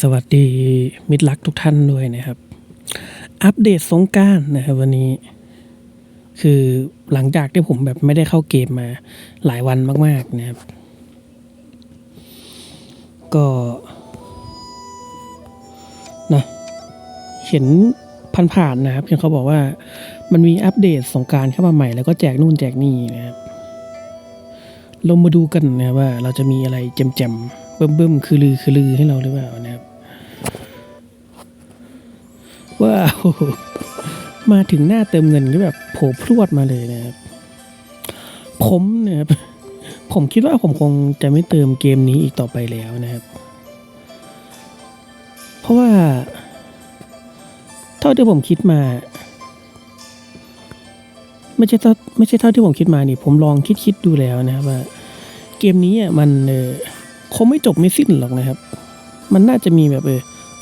สวัสดีมิตรรักทุกท่านด้วยนะครับ อัปเดตสงการนะครับวันนี้ คือหลังจากที่ผมแบบไม่ได้เข้าเกมมาหลายวันมาก ๆนะครับ ก็นะเห็นผ่านๆนะครับเห็นเขาบอกว่า มันมีอัปเดตสงการเข้ามาใหม่แล้วก็แจกนู่นแจกนี่นะครับลงมาดูกันนะว่าเราจะมีอะไรแจมๆ เบิ่มๆคือลือคือลือให้เราหรือเปล่านะครับว้าวมาถึงหน้าเติมเงินก็แบบโผล่พรวดมาเลยนะครับ ผมนะครับผมคิดว่าผมคงจะไม่เติมเกมนี้อีกต่อไปแล้วนะครับ เพราะว่า เท่าที่ผมคิดมาไม่ใช่เท่าไม่ใช่เท่าที่ผมคิดมานี่ ผมลองคิดคิดดูแล้วนะครับว่า เกมนี้อะมันเออ คงไม่จบไม่สิ้นหรอกนะครับ มันน่าจะมีแบบเออ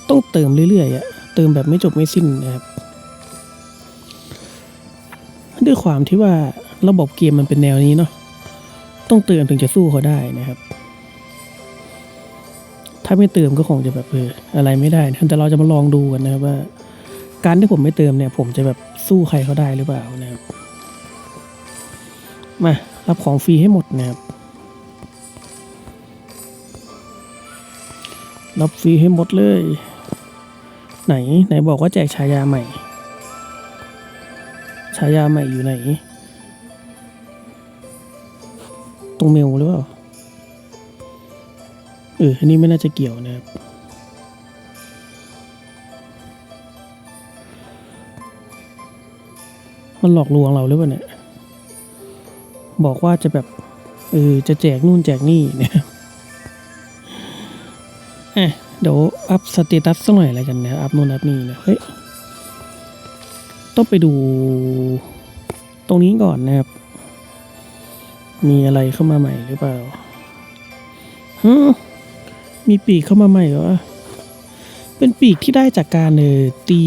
ต้องเติมเรื่อยๆอะเติมแบบไม่จบไม่สิ้นนะครับด้วยความที่ว่าระบบเกมมันเป็นแนวนี้เนาะต้องเติมถึงจะสู้เขาได้นะครับ ถ้าไม่เติมก็คงจะแบบเอออะไรไม่ได้นะแต่เราจะมาลองดูกันนะครับว่า การที่ผมไม่เติมเนี่ย ผมจะแบบสู้ใครเขาได้หรือเปล่านะครับมารับของฟรีให้หมดนะครับ รับฟรีให้หมดเลย ไหน ไหนบอกว่าแจกฉายาใหม่ ฉายาใหม่อยู่ไหน ตรงเมลหรือเปล่า เออ อันนี้ไม่น่าจะเกี่ยวนะครับมันหลอกลวงเราหรือเปล่าเนี่ย บอกว่าจะแบบ เออ จะแจกนู่นแจกนี่เนี่ย เดี๋ยวอัพสเตตัสสักหน่อยอะไรกันนะอัพนู่นอัพนี่นะเฮ้ยต้องไปดูตรงนี้ก่อนนะครับ มีอะไรเข้ามาใหม่หรือเปล่าฮึมีปีกเข้ามาใหม่เหรอ เป็นปีกที่ได้จากการเออตี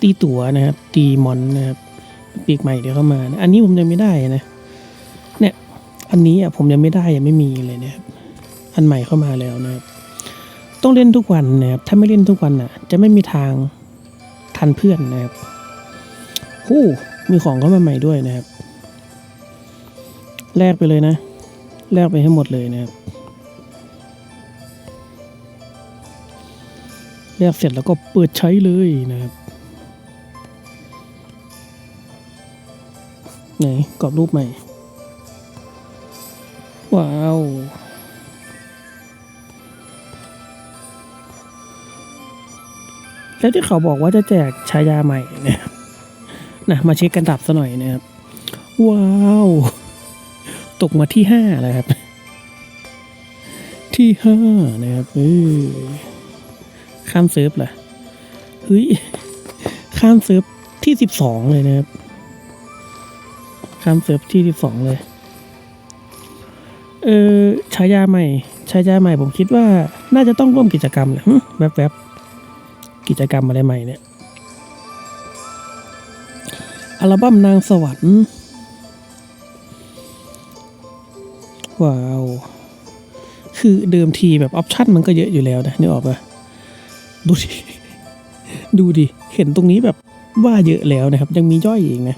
ตีตั๋วนะครับ ตีมอนนะครับปีกใหม่เดี๋ยวเข้ามานะอันนี้ผมยังไม่ได้นะ เนี่ย อันนี้อะผมยังไม่ได้ยังไม่มีเลยนะครับ อันใหม่เข้ามาแล้วนะครับ ต้องเล่นทุกวันนะครับถ้าไม่เล่นทุกวันอะ จะไม่มีทางทันเพื่อนนะครับหู้มีของเข้ามาใหม่ด้วยนะครับแลกไปเลยนะแลกไปให้หมดเลยนะครับแลกเสร็จแล้วก็เปิดใช้เลยนะครับไหนกรอบรูปใหม่ ว้าว แล้วที่เขาบอกว่าจะแจกฉายาใหม่เนี่ยนะมาเช็คกันดับซะหน่อยนะครับ ว้าว ตกมาที่ห้าแล้วครับ ที่ห้านะครับเออข้ามเซิร์ฟเหรอเฮ้ยข้ามเซิร์ฟที่สิบสองเลยนะครับ ข้ามเซิร์ฟที่สิบสองเลย เออฉายาใหม่ฉายาใหม่ผมคิดว่าน่าจะต้องร่วมกิจกรรมแหละแวบๆ กิจกรรมอะไรใหม่เนี่ย อัลบั้มนางสวรรค์ ว้าว คือเดิมทีแบบออปชั่นมันก็เยอะอยู่แล้วนะนึกออกปะดูดิ ดูดิ เห็นตรงนี้แบบว่าเยอะแล้วนะครับ ยังมีย่อยอีกนะ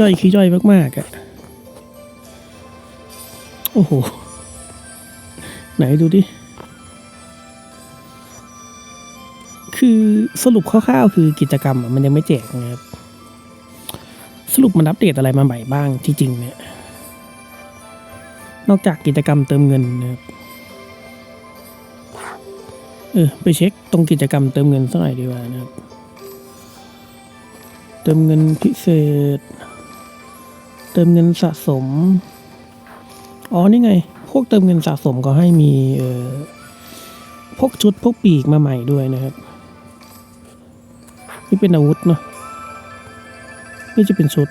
ย่อยคือย่อยมากๆอะ่ะ โอ้โห ไหนดูดิ คือสรุปคร่าวๆ คือกิจกรรมมันยังไม่แจกนะครับ สรุปมันอัปเดตอะไรมาใหม่บ้างที่จริงเนี่ย นอกจากกิจกรรมเติมเงินนะครับเออไปเช็คตรงกิจกรรมเติมเงินสักหน่อยดีกว่านะครับ เติมเงินพิเศษ เติมเงินสะสม อ๋อนี่ไง พวกเติมเงินสะสมก็ให้มีเออพวกชุดพวกปีกมาใหม่ด้วยนะครับ นี่เป็นอาวุธเนาะนี่จะเป็นชุด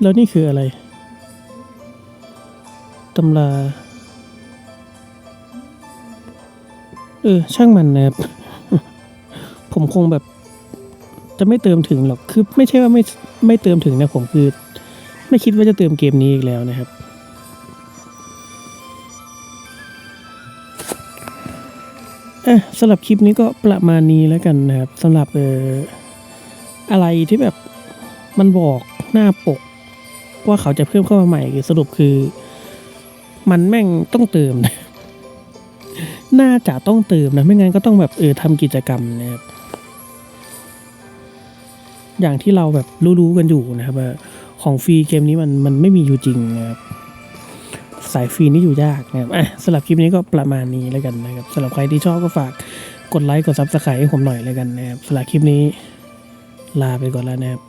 แล้วนี่คืออะไร ตำรา เออ ช่างมันนะครับ ผมคงแบบ จะไม่เติมถึงหรอก คือไม่ใช่ว่าไม่ไม่เติมถึงนะผมคือ ไม่คิดว่าจะเติมเกมนี้อีกแล้วนะครับ อะสำหรับคลิปนี้ก็ประมาณนี้แล้วกันนะครับสำหรับเอออะไรที่แบบมันบอกหน้าปก ว่าเขาจะเพิ่มเข้ามาใหม่สรุปคือ มันแม่งต้องเติมนะน่าจะต้องเติมนะไม่งั้นก็ต้องแบบเออทำกิจกรรมนะครับอย่างที่เราแบบรู้ๆกันอยู่นะครับว่าของฟรีเกมนี้มันมันไม่มีอยู่จริงนะครับ สายฟรีนี่อยู่ยากนะครับอะสำหรับคลิปนี้ก็ประมาณนี้แล้วกันนะครับสำหรับใครที่ชอบก็ฝากกดไลค์กดซับสไครต์ให้ผมหน่อยแล้วกันนะครับสำหรับคลิปนี้ลาไปก่อนแล้วนะครับ